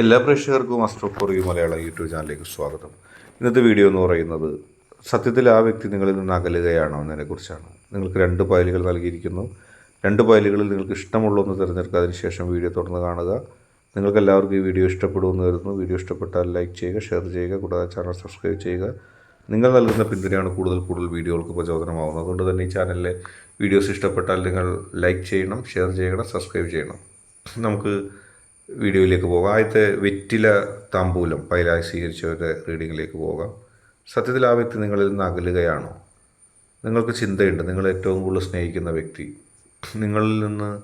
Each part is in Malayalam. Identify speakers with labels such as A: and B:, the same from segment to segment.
A: എല്ലാ പ്രേക്ഷകർക്കും astro for you Malayalam YouTube ചാനലിലേക്ക് സ്വാഗതം. ഇന്നത്തെ വീഡിയോ എന്ന് പറയുന്നത് സത്യത്തിൽ ആ വ്യക്തി നിങ്ങളിൽ നിന്ന് അകലുകയാണോ എന്നതിനെക്കുറിച്ചാണ് നിങ്ങൾക്ക് രണ്ട് ഫയലുകൾ നൽകിയിരിക്കുന്നു. രണ്ട് ഫയലുകളിൽ നിങ്ങൾക്ക് ഇഷ്ടമുള്ള ഒന്ന് തിരഞ്ഞെടുക്കുക. അതിനുശേഷം വീഡിയോ തുടർന്ന് കാണുക. നിങ്ങൾക്ക് എല്ലാവർക്കും ഈ വീഡിയോ ഇഷ്ടപ്പെടുമെന്ന് കരുതുന്നു. വീഡിയോ ഇഷ്ടപ്പെട്ടാൽ ലൈക്ക് ചെയ്യുക ഷെയർ ചെയ്യുക കൂടാതെ ചാനൽ സബ്സ്ക്രൈബ് ചെയ്യുക. നിങ്ങൾ നൽകുന്ന പിന്തുണയാണ് കൂടുതൽ കൂടുതൽ വീഡിയോകൾക്ക് പ്രചോദനമാകുന്നത് അതുകൊണ്ട് തന്നെ ഈ ചാനലിലെ വീഡിയോസ് ഇഷ്ടപ്പെട്ടാൽ നിങ്ങൾ ലൈക്ക് ചെയ്യണം ഷെയർ ചെയ്യണം സബ്സ്ക്രൈബ് ചെയ്യണം. നമുക്ക് വീഡിയോയിലേക്ക് പോകാം. ആദ്യത്തെ വെറ്റില താമ്പൂലം പൈലായി സ്വീകരിച്ചവരുടെ റീഡിങ്ങിലേക്ക് പോകാം. സത്യത്തിൽ ആ വ്യക്തി നിങ്ങളിൽ നിന്ന് അകലുകയാണോ? നിങ്ങൾക്ക് ചിന്തയുണ്ട്. നിങ്ങൾ ഏറ്റവും കൂടുതൽ സ്നേഹിക്കുന്ന വ്യക്തി. നിങ്ങളിൽ നിന്ന്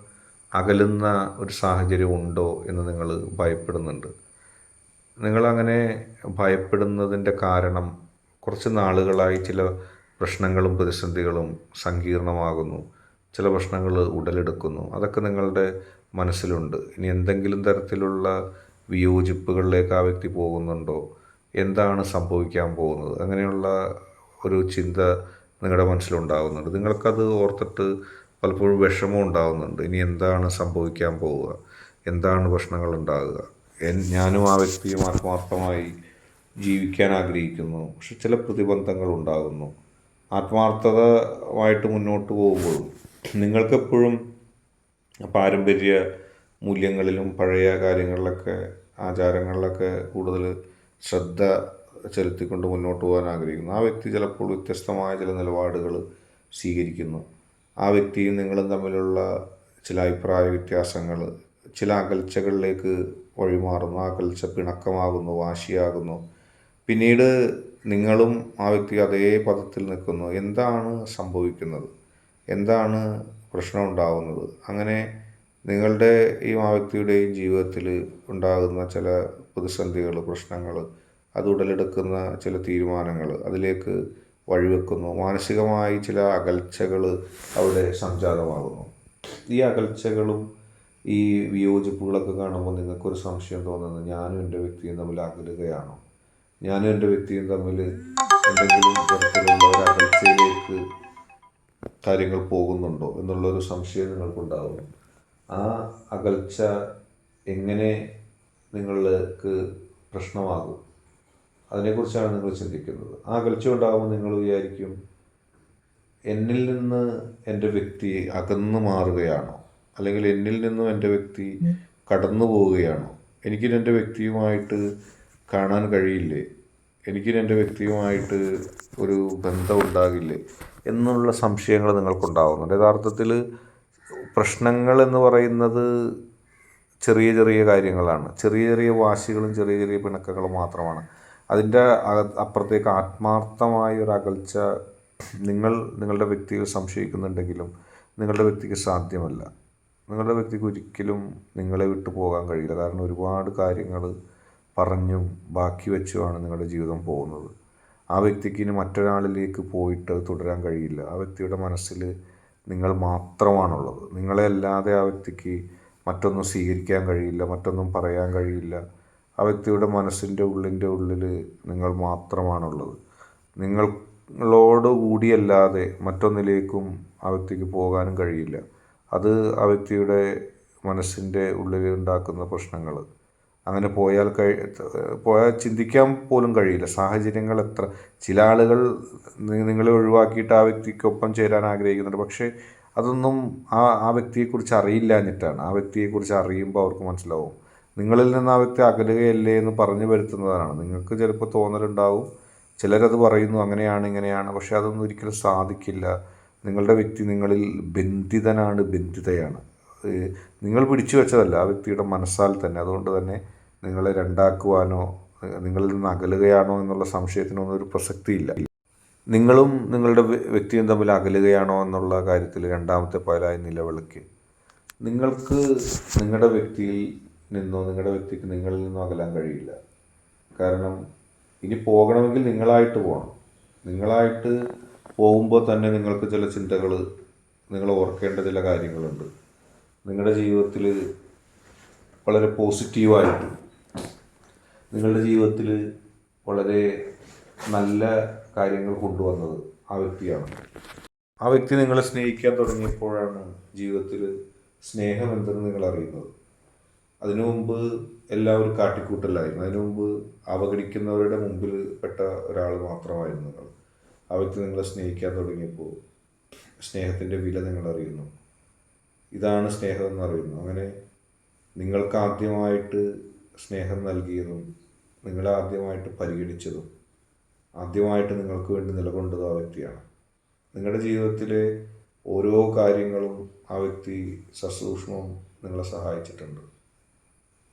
A: അകലുന്ന ഒരു സാഹചര്യം ഉണ്ടോ എന്ന് നിങ്ങൾ ഭയപ്പെടുന്നുണ്ട്. നിങ്ങളങ്ങനെ ഭയപ്പെടുന്നതിന്റെ കാരണം കുറച്ച് നാളുകളായി ചില പ്രശ്നങ്ങളും പ്രതിസന്ധികളും സങ്കീർണമാകുന്നു. ചില പ്രശ്നങ്ങൾ ഉടലെടുക്കുന്നു. അതൊക്കെ നിങ്ങളുടെ മനസ്സിലുണ്ട്. ഇനി എന്തെങ്കിലും തരത്തിലുള്ള വിയോജിപ്പുകളിലേക്ക് ആ വ്യക്തി പോകുന്നുണ്ടോ? എന്താണ് സംഭവിക്കാൻ പോകുന്നത്? അങ്ങനെയുള്ള ഒരു ചിന്ത നിങ്ങളുടെ മനസ്സിലുണ്ടാകുന്നുണ്ട് നിങ്ങൾക്കത് ഓർത്തിട്ട് പലപ്പോഴും വിഷമം ഉണ്ടാകുന്നുണ്ട് ഇനി എന്താണ് സംഭവിക്കാൻ പോവുക? എന്താണ് പ്രശ്നങ്ങൾ ഉണ്ടാകുക ഞാനും ആ വ്യക്തിയും ആത്മാർത്ഥമായി ജീവിക്കാൻ ആഗ്രഹിക്കുന്നു. പക്ഷെ ചില പ്രതിബന്ധങ്ങൾ ഉണ്ടാകുന്നു. ആത്മാർത്ഥതമായിട്ട് മുന്നോട്ട് പോകുമ്പോഴും നിങ്ങൾക്കെപ്പോഴും പാരമ്പര്യ മൂല്യങ്ങളിലും പഴയ കാര്യങ്ങളിലൊക്കെ ആചാരങ്ങളിലൊക്കെ കൂടുതൽ ശ്രദ്ധ ചെലുത്തിക്കൊണ്ട് മുന്നോട്ട് പോകാൻ ആഗ്രഹിക്കുന്നു. ആ വ്യക്തി ചിലപ്പോൾ വ്യത്യസ്തമായ ചില നിലപാടുകൾ സ്വീകരിക്കുന്നു. ആ വ്യക്തിയും നിങ്ങളും തമ്മിലുള്ള ചില അഭിപ്രായ വ്യത്യാസങ്ങൾ ചില അകൽച്ചകളിലേക്ക് വഴിമാറുന്നു. ആ അകൽച്ച പിണക്കമാകുന്നു വാശിയാകുന്നു. പിന്നീട് നിങ്ങളും ആ വ്യക്തി അതേ പദത്തിൽ നിൽക്കുന്നു. എന്താണ് സംഭവിക്കുന്നത്? എന്താണ് പ്രശ്നം ഉണ്ടാകുന്നത് അങ്ങനെ നിങ്ങളുടെ ഈ ആ വ്യക്തിയുടെയും ജീവിതത്തിൽ ഉണ്ടാകുന്ന ചില പ്രതിസന്ധികൾ പ്രശ്നങ്ങൾ അത് ഉടലെടുക്കുന്ന ചില തീരുമാനങ്ങൾ അതിലേക്ക് വഴിവെക്കുന്നു. മാനസികമായി ചില അകൽച്ചകൾ അവിടെ സംജാതമാകുന്നു. ഈ അകൽച്ചകളും ഈ വിയോജിപ്പുകളൊക്കെ കാണുമ്പോൾ നിങ്ങൾക്കൊരു സംശയം തോന്നുന്നത് ഞാനും എന്റെ വ്യക്തിയും തമ്മിൽ അകലുകയാണോ? ഞാനും എന്റെ വ്യക്തിയും തമ്മിൽ എന്തെങ്കിലും തരത്തിലുള്ള ഒരു അകൽച്ചയിലേക്ക് കാര്യങ്ങൾ പോകുന്നുണ്ടോ എന്നുള്ളൊരു സംശയം നിങ്ങൾക്കുണ്ടാകും ആ അകൽച്ച എങ്ങനെ നിങ്ങൾക്ക് പ്രശ്നമാകും? അതിനെക്കുറിച്ചാണ് നിങ്ങൾ ചിന്തിക്കുന്നത്. ആ അകൽച്ച ഉണ്ടാകുമ്പോൾ നിങ്ങൾ വിചാരിക്കും എന്നിൽ നിന്ന് എന്റെ വ്യക്തി അകന്നു മാറുകയാണോ? അല്ലെങ്കിൽ എന്നിൽ നിന്നും എന്റെ വ്യക്തി കടന്നു പോവുകയാണോ? എനിക്കിന് എന്റെ വ്യക്തിയുമായിട്ട് കാണാൻ കഴിയില്ലേ? എനിക്ക് എന്റെ വ്യക്തിയുമായിട്ട് ഒരു ബന്ധം ഉണ്ടാകില്ലേ? എന്നുള്ള സംശയങ്ങൾ നിങ്ങൾക്കുണ്ടാകുന്നുണ്ട് യഥാർത്ഥത്തിൽ പ്രശ്നങ്ങൾ എന്ന് പറയുന്നത് ചെറിയ ചെറിയ കാര്യങ്ങളാണ്. ചെറിയ ചെറിയ വാശികളും ചെറിയ ചെറിയ പിണക്കങ്ങളും മാത്രമാണ്. അതിന്റെ അപ്പുറത്തേക്ക് ആത്മാർത്ഥമായ ഒരു അകൽച്ച നിങ്ങൾ നിങ്ങളുടെ വ്യക്തിയിൽ സംശയിക്കുന്നുണ്ടെങ്കിലും നിങ്ങളുടെ വ്യക്തിക്ക് സാധ്യമല്ല. നിങ്ങളുടെ വ്യക്തിക്ക് ഒരിക്കലും നിങ്ങളെ വിട്ടു പോകാൻ കഴിയില്ല. കാരണം ഒരുപാട് കാര്യങ്ങൾ പറഞ്ഞും ബാക്കി വെച്ചുമാണ് നിങ്ങളുടെ ജീവിതം പോകുന്നത്. ആ വ്യക്തിക്ക് ഇനി മറ്റൊരാളിലേക്ക് പോയിട്ട് അത് തുടരാൻ കഴിയില്ല. ആ വ്യക്തിയുടെ മനസ്സിൽ നിങ്ങൾ മാത്രമാണുള്ളത്. നിങ്ങളെ അല്ലാതെ ആ വ്യക്തിക്ക് മറ്റൊന്നും സ്വീകരിക്കാൻ കഴിയില്ല മറ്റൊന്നും പറയാൻ കഴിയില്ല. ആ വ്യക്തിയുടെ മനസ്സിന്റെ ഉള്ളിന്റെ ഉള്ളിൽ നിങ്ങൾ മാത്രമാണുള്ളത്. നിങ്ങളോട് കൂടിയല്ലാതെ മറ്റൊന്നിലേക്കും ആ വ്യക്തിക്ക് പോകാനും കഴിയില്ല. അത് ആ വ്യക്തിയുടെ മനസ്സിന്റെ ഉള്ളിൽ ഉണ്ടാക്കുന്ന പ്രശ്നങ്ങൾ. അങ്ങനെ പോയാൽ കഴി പോയാൽ ചിന്തിക്കാൻ പോലും കഴിയില്ല. സാഹചര്യങ്ങൾ എത്ര ചില ആളുകൾ നിങ്ങളെ ഒഴിവാക്കിയിട്ട് ആ വ്യക്തിക്കൊപ്പം ചേരാൻ ആഗ്രഹിക്കുന്നുണ്ട്. പക്ഷേ അതൊന്നും ആ ആ വ്യക്തിയെക്കുറിച്ച് അറിയില്ലാഞ്ഞിട്ടാണ്. ആ വ്യക്തിയെക്കുറിച്ച് അറിയുമ്പോൾ അവർക്ക് മനസ്സിലാവും. നിങ്ങളിൽ നിന്ന് ആ വ്യക്തി അകലുകയല്ലേ എന്ന് പറഞ്ഞു വരുത്തുന്നതാണ് നിങ്ങൾക്ക് ചിലപ്പോൾ തോന്നലുണ്ടാവും. ചിലരത് പറയുന്നു അങ്ങനെയാണ് ഇങ്ങനെയാണ്. പക്ഷെ അതൊന്നും ഒരിക്കലും സാധിക്കില്ല. നിങ്ങളുടെ വ്യക്തി നിങ്ങളിൽ ബന്ധിതനാണ് ബന്ധിതയാണ്. നിങ്ങൾ പിടിച്ചു വെച്ചതല്ല ആ വ്യക്തിയുടെ മനസ്സാൽ തന്നെ. അതുകൊണ്ട് തന്നെ നിങ്ങളെ രണ്ടാക്കുവാനോ നിങ്ങളിൽ നിന്ന് അകലുകയാണോ എന്നുള്ള സംശയത്തിനൊന്നും ഒരു പ്രസക്തിയില്ല. നിങ്ങളും നിങ്ങളുടെ വ്യക്തിയും തമ്മിൽ അകലുകയാണോ എന്നുള്ള കാര്യത്തിൽ രണ്ടാമത്തെ പയലായി നിലവിളക്ക്. നിങ്ങൾക്ക് നിങ്ങളുടെ വ്യക്തിയിൽ നിന്നോ നിങ്ങളുടെ വ്യക്തിക്ക് നിങ്ങളിൽ നിന്നോ അകലാൻ കഴിയില്ല. കാരണം ഇനി പോകണമെങ്കിൽ നിങ്ങളായിട്ട് പോകണം. നിങ്ങളായിട്ട് പോകുമ്പോൾ തന്നെ നിങ്ങൾക്ക് ചില ചിന്തകൾ നിങ്ങൾ ഓർക്കേണ്ട ചില കാര്യങ്ങളുണ്ട്. നിങ്ങളുടെ ജീവിതത്തിൽ വളരെ പോസിറ്റീവായിട്ട് നിങ്ങളുടെ ജീവിതത്തിൽ വളരെ നല്ല കാര്യങ്ങൾ കൊണ്ടുവന്നത് ആ വ്യക്തിയാണ്. ആ വ്യക്തി നിങ്ങളെ സ്നേഹിക്കാൻ തുടങ്ങിയപ്പോഴാണ് ജീവിതത്തിൽ സ്നേഹം എന്തെന്ന് നിങ്ങൾ അറിയുന്നത്. അതിനു മുമ്പ് എല്ലാവരും കാട്ടിക്കൂട്ടലായിരുന്നു. അതിനു മുമ്പ് അവഗണിക്കുന്നവരുടെ മുമ്പിൽ പെട്ട ഒരാൾ മാത്രമായിരുന്നു നിങ്ങൾ. ആ വ്യക്തി നിങ്ങളെ സ്നേഹിക്കാൻ തുടങ്ങിയപ്പോൾ സ്നേഹത്തിന്റെ വില നിങ്ങൾ അറിയുന്നു. ഇതാണ് സ്നേഹം എന്ന് അറിയുന്നു അങ്ങനെ നിങ്ങൾക്ക് ആദ്യമായിട്ട് സ്നേഹം നൽകിയതും നിങ്ങളെ ആദ്യമായിട്ട് പരിഗണിച്ചതും ആദ്യമായിട്ട് നിങ്ങൾക്ക് വേണ്ടി നിലകൊണ്ടത് ആ വ്യക്തിയാണ്. നിങ്ങളുടെ ജീവിതത്തിലെ ഓരോ കാര്യങ്ങളും ആ വ്യക്തി സസൂക്ഷ്മം നിങ്ങളെ സഹായിച്ചിട്ടുണ്ട്.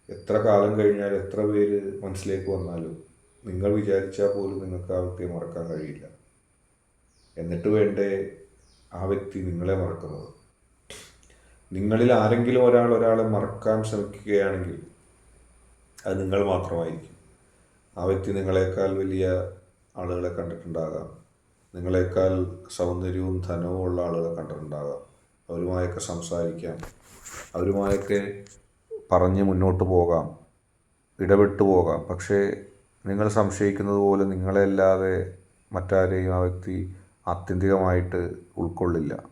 A: എത്ര കാലം കഴിഞ്ഞാൽ എത്ര പേര് മനസ്സിലേക്ക് വന്നാലും നിങ്ങൾ വിചാരിച്ചാൽ പോലും നിങ്ങൾക്ക് ആ വ്യക്തിയെ മറക്കാൻ കഴിയില്ല. എന്നിട്ട് വേണ്ടേ ആ വ്യക്തി നിങ്ങളെ മറക്കുന്നത്? നിങ്ങളിൽ ആരെങ്കിലും ഒരാൾ ഒരാളെ മറക്കാൻ ശ്രമിക്കുകയാണെങ്കിൽ അത് നിങ്ങൾ മാത്രമായിരിക്കും. ആ വ്യക്തി നിങ്ങളെക്കാൾ വലിയ ആളുകളെ കണ്ടിട്ടുണ്ടാകാം. നിങ്ങളെക്കാൾ സൗന്ദര്യവും ധനവും ഉള്ള ആളുകളെ കണ്ടിട്ടുണ്ടാകാം. അവരുമായൊക്കെ സംസാരിക്കാം. അവരുമായൊക്കെ പറഞ്ഞ് മുന്നോട്ട് പോകാം. ഇടപെട്ടു പോകാം. പക്ഷേ നിങ്ങൾ സംശയിക്കുന്നത് പോലെ നിങ്ങളെയല്ലാതെ മറ്റാരെയും ആ വ്യക്തി ആത്യന്തികമായിട്ട് ഉൾക്കൊള്ളില്ല.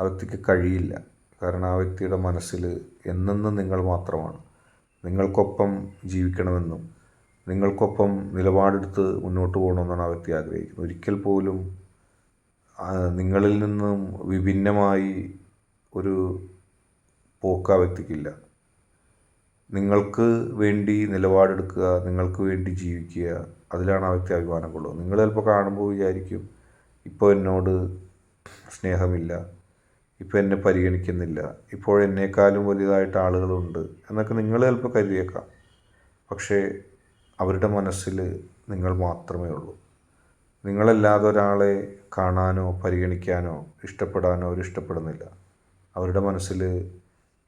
A: ആ വ്യക്തിക്ക് കഴിയില്ല. കാരണം ആ വ്യക്തിയുടെ മനസ്സിൽ എന്നെന്നും നിങ്ങൾ മാത്രമാണ്. നിങ്ങൾക്കൊപ്പം ജീവിക്കണമെന്നും നിങ്ങൾക്കൊപ്പം നിലപാടെടുത്ത് മുന്നോട്ട് പോകണമെന്നാണ് ആ വ്യക്തി ആഗ്രഹിക്കുന്നത്. ഒരിക്കൽ പോലും നിങ്ങളിൽ നിന്നും വിഭിന്നമായി ഒരു പോക്ക് ആ വ്യക്തിക്കില്ല. നിങ്ങൾക്ക് വേണ്ടി നിലപാടെടുക്കുക നിങ്ങൾക്ക് വേണ്ടി ജീവിക്കുക അതിലാണ് ആ വ്യക്തി അഭിമാനം കൊള്ളുന്നത്. നിങ്ങൾ ചിലപ്പോൾ കാണുമ്പോൾ വിചാരിക്കും ഇപ്പോൾ എന്നോട് സ്നേഹമില്ല. ഇപ്പോൾ എന്നെ പരിഗണിക്കുന്നില്ല. ഇപ്പോൾ എന്നേക്കാളും വലുതായിട്ട് ആളുകളുണ്ട് എന്നൊക്കെ നിങ്ങൾ ചിലപ്പോൾ കരുതിയേക്കാം. പക്ഷേ അവരുടെ മനസ്സിൽ നിങ്ങൾ മാത്രമേ ഉള്ളൂ. നിങ്ങളല്ലാതെ ഒരാളെ കാണാനോ പരിഗണിക്കാനോ ഇഷ്ടപ്പെടാനോ അവർ ഇഷ്ടപ്പെടുന്നില്ല. അവരുടെ മനസ്സിൽ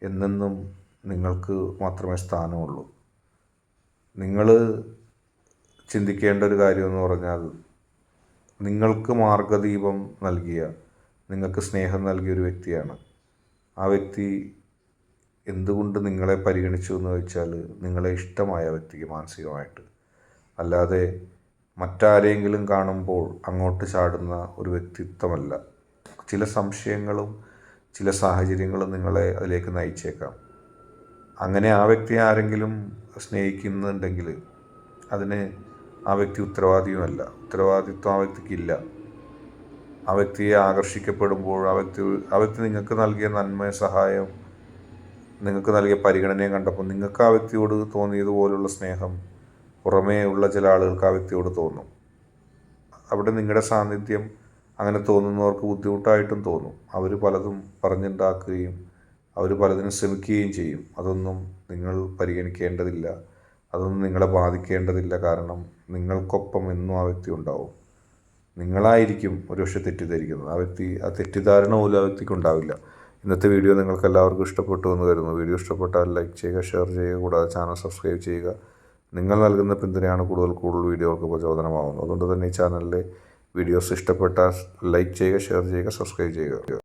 A: എന്നെന്നും നിങ്ങൾക്ക് മാത്രമേ സ്ഥാനമുള്ളൂ. നിങ്ങൾ ചിന്തിക്കേണ്ട ഒരു കാര്യമെന്ന് പറഞ്ഞാൽ നിങ്ങൾക്ക് മാർഗദീപം നൽകിയ നിങ്ങൾക്ക് സ്നേഹം നൽകിയ ഒരു വ്യക്തിയാണ്. ആ വ്യക്തി എന്തുകൊണ്ട് നിങ്ങളെ പരിഗണിച്ചു എന്ന് വെച്ചാൽ നിങ്ങളെ ഇഷ്ടമായ വ്യക്തിക്ക് മാനസികമായിട്ട്. അല്ലാതെ മറ്റാരെങ്കിലും കാണുമ്പോൾ അങ്ങോട്ട് ചാടുന്ന ഒരു വ്യക്തിത്വമല്ല. ചില സംശയങ്ങളും ചില സാഹചര്യങ്ങളും നിങ്ങളെ അതിലേക്ക് നയിച്ചേക്കാം. അങ്ങനെ ആ വ്യക്തിയെ ആരെങ്കിലും സ്നേഹിക്കുന്നുണ്ടെങ്കിൽ അതിന് ആ വ്യക്തി ഉത്തരവാദിയുമല്ല. ഉത്തരവാദിത്വം ആ വ്യക്തിക്കില്ല. ആ വ്യക്തിയെ ആകർഷിക്കപ്പെടുമ്പോൾ ആ വ്യക്തി ആ വ്യക്തി നിങ്ങൾക്ക് നൽകിയ നന്മ സഹായം നിങ്ങൾക്ക് നൽകിയ പരിഗണനയും കണ്ടപ്പോൾ നിങ്ങൾക്ക് ആ വ്യക്തിയോട് തോന്നിയതുപോലുള്ള സ്നേഹം പുറമേ ഉള്ള ചില ആളുകൾക്ക് ആ വ്യക്തിയോട് തോന്നും. അവിടെ നിങ്ങളുടെ സാന്നിധ്യം അങ്ങനെ തോന്നുന്നവർക്ക് ബുദ്ധിമുട്ടായിട്ടും തോന്നും. അവർ പലതും പറഞ്ഞുണ്ടാക്കുകയും അവർ പലതിനും ശ്രമിക്കുകയും ചെയ്യും. അതൊന്നും നിങ്ങൾ പരിഗണിക്കേണ്ടതില്ല. അതൊന്നും നിങ്ങളെ ബാധിക്കേണ്ടതില്ല. കാരണം നിങ്ങൾക്കൊപ്പം എന്നും ആ വ്യക്തി ഉണ്ടാവും. നിങ്ങളായിരിക്കും ഒരുപക്ഷെ തെറ്റിദ്ധരിക്കുന്നത്. ആ വ്യക്തി ആ തെറ്റിദ്ധാരണ പോലും ആ വ്യക്തിക്ക് ഉണ്ടാവില്ല. ഇന്നത്തെ വീഡിയോ നിങ്ങൾക്ക് എല്ലാവർക്കും ഇഷ്ടപ്പെട്ടു എന്ന് കരുതുന്നു. വീഡിയോ ഇഷ്ടപ്പെട്ടാൽ ലൈക്ക് ചെയ്യുക ഷെയർ ചെയ്യുക കൂടാതെ ചാനൽ സബ്സ്ക്രൈബ് ചെയ്യുക. നിങ്ങൾ നൽകുന്ന പിന്തുണയാണ് കൂടുതൽ കൂടുതൽ വീഡിയോകൾക്ക് പ്രചോദനമാകുന്നത് അതുകൊണ്ട് തന്നെ ഈ ചാനലിലെ വീഡിയോസ് ഇഷ്ടപ്പെട്ടാൽ ലൈക്ക് ചെയ്യുക ഷെയർ ചെയ്യുക സബ്സ്ക്രൈബ് ചെയ്യുക.